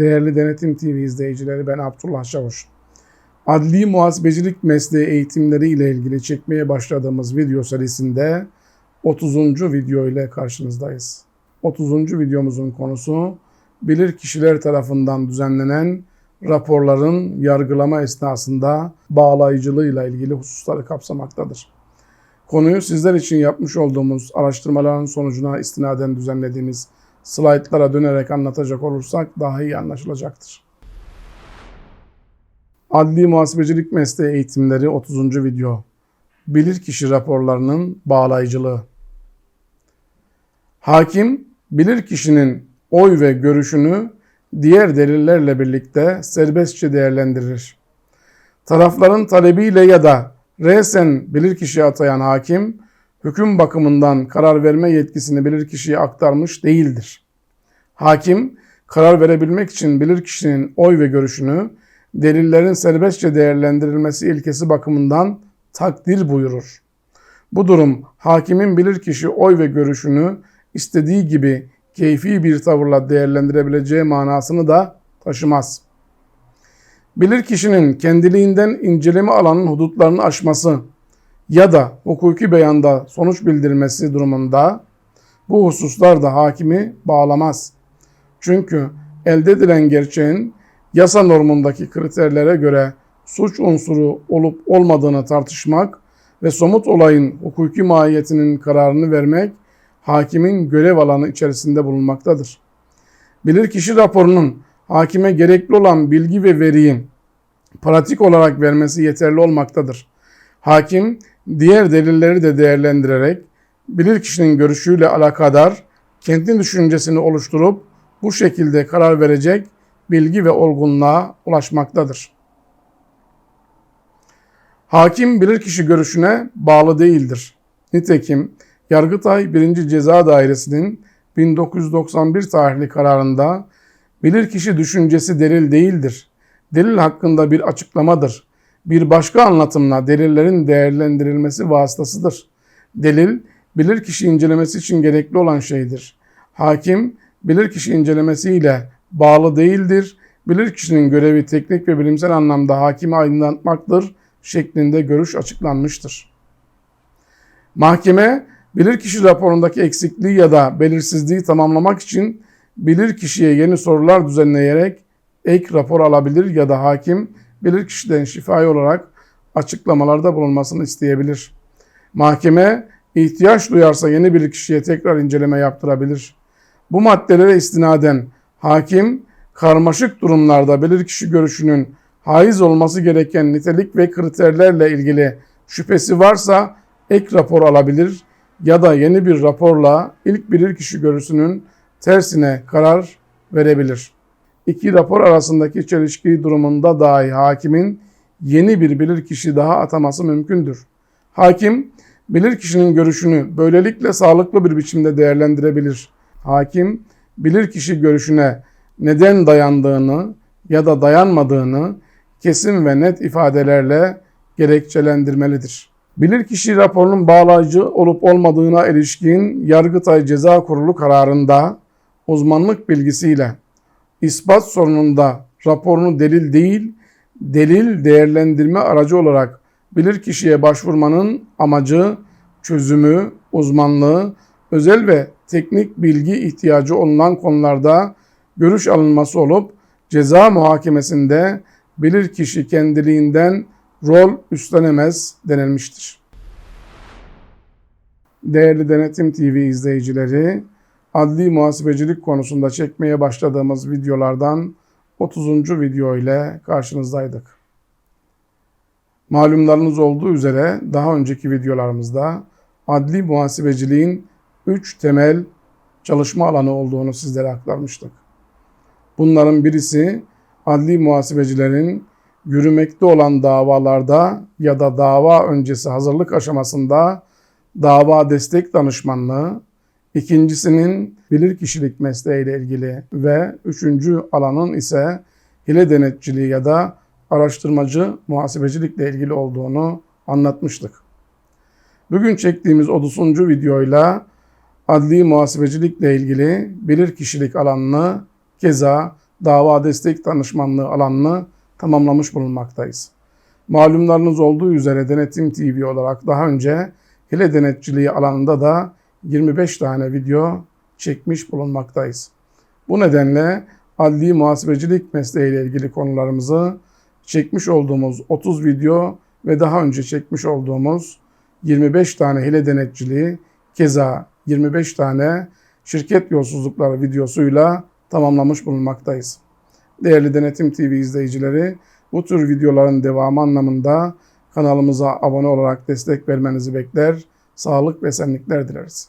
Değerli Denetim TV izleyicileri ben Abdullah Çavuş. Adli muhasebecilik mesleği eğitimleri ile ilgili çekmeye başladığımız video serisinde 30. video ile karşınızdayız. 30. videomuzun konusu bilir kişiler tarafından düzenlenen raporların yargılama esnasında bağlayıcılığıyla ilgili hususları kapsamaktadır. Konuyu sizler için yapmış olduğumuz araştırmaların sonucuna istinaden düzenlediğimiz slaytlara dönerek anlatacak olursak daha iyi anlaşılacaktır. Adli Muhasebecilik Mesleği Eğitimleri 30. video. Bilirkişi raporlarının bağlayıcılığı. Hakim, bilirkişinin oy ve görüşünü diğer delillerle birlikte serbestçe değerlendirir. Tarafların talebiyle ya da resen bilirkişi atayan hakim, hüküm bakımından karar verme yetkisini bilirkişiye aktarmış değildir. Hakim, karar verebilmek için bilirkişinin oy ve görüşünü delillerin serbestçe değerlendirilmesi ilkesi bakımından takdir buyurur. Bu durum hakimin bilirkişi oy ve görüşünü istediği gibi keyfi bir tavırla değerlendirebileceği manasını da taşımaz. Bilirkişinin kendiliğinden inceleme alanın hudutlarını aşması ya da hukuki beyanda sonuç bildirmesi durumunda bu hususlar da hakimi bağlamaz. Çünkü elde edilen gerçeğin yasa normundaki kriterlere göre suç unsuru olup olmadığını tartışmak ve somut olayın hukuki mahiyetinin kararını vermek hakimin görev alanı içerisinde bulunmaktadır. Bilirkişi raporunun hakime gerekli olan bilgi ve veriyi pratik olarak vermesi yeterli olmaktadır. Hakim diğer delilleri de değerlendirerek bilirkişinin görüşüyle alakadar kendi düşüncesini oluşturup bu şekilde karar verecek bilgi ve olgunluğa ulaşmaktadır. Hakim bilirkişi görüşüne bağlı değildir. Nitekim Yargıtay 1. Ceza Dairesi'nin 1991 tarihli kararında bilirkişi düşüncesi delil değildir. Delil hakkında bir açıklamadır. Bir başka anlatımla delillerin değerlendirilmesi vasıtasıdır. Delil bilirkişi incelemesi için gerekli olan şeydir. Hakim bilirkişi incelemesiyle bağlı değildir. Bilirkişinin görevi teknik ve bilimsel anlamda hakimi aydınlatmaktır şeklinde görüş açıklanmıştır. Mahkeme bilirkişi raporundaki eksikliği ya da belirsizliği tamamlamak için bilirkişiye yeni sorular düzenleyerek ek rapor alabilir ya da hakim bilirkişiden şifai olarak açıklamalarda bulunmasını isteyebilir. Mahkeme ihtiyaç duyarsa yeni bir kişiye tekrar inceleme yaptırabilir. Bu maddelere istinaden hakim karmaşık durumlarda bilirkişi görüşünün haiz olması gereken nitelik ve kriterlerle ilgili şüphesi varsa ek rapor alabilir ya da yeni bir raporla ilk bilirkişi görüşünün tersine karar verebilir. İki rapor arasındaki çelişki durumunda dahi hakimin yeni bir bilirkişi daha ataması mümkündür. Hakim bilirkişinin görüşünü böylelikle sağlıklı bir biçimde değerlendirebilir. Hakim bilirkişi görüşüne neden dayandığını ya da dayanmadığını kesin ve net ifadelerle gerekçelendirmelidir. Bilirkişi raporunun bağlayıcı olup olmadığına ilişkin Yargıtay Ceza Kurulu kararında uzmanlık bilgisiyle ispat sorununda raporunu delil değil, delil değerlendirme aracı olarak bilirkişiye başvurmanın amacı, çözümü, uzmanlığı, özel ve teknik bilgi ihtiyacı olunan konularda görüş alınması olup ceza muhakemesinde bilirkişi kendiliğinden rol üstlenemez denilmiştir. Değerli Denetim TV izleyicileri, adli muhasebecilik konusunda çekmeye başladığımız videolardan 30. video ile karşınızdaydık. Malumlarınız olduğu üzere daha önceki videolarımızda adli muhasebeciliğin 3 temel çalışma alanı olduğunu sizlere aktarmıştık. Bunların birisi adli muhasebecilerin yürümekte olan davalarda ya da dava öncesi hazırlık aşamasında dava destek danışmanlığı, ikincisinin bilirkişilik mesleğiyle ilgili ve üçüncü alanın ise hile denetçiliği ya da araştırmacı muhasebecilikle ilgili olduğunu anlatmıştık. Bugün çektiğimiz 30. videoyla adli muhasebecilikle ilgili bilirkişilik alanını keza dava destek danışmanlığı alanını tamamlamış bulunmaktayız. Malumlarınız olduğu üzere Denetim TV olarak daha önce hile denetçiliği alanında da 25 tane video çekmiş bulunmaktayız. Bu nedenle adli muhasebecilik mesleğiyle ilgili konularımızı çekmiş olduğumuz 30 video ve daha önce çekmiş olduğumuz 25 tane hile denetçiliği keza 25 tane şirket yolsuzlukları videosuyla tamamlamış bulunmaktayız. Değerli Denetim TV izleyicileri, bu tür videoların devamı anlamında kanalımıza abone olarak destek vermenizi bekler, sağlık ve esenlikler dileriz.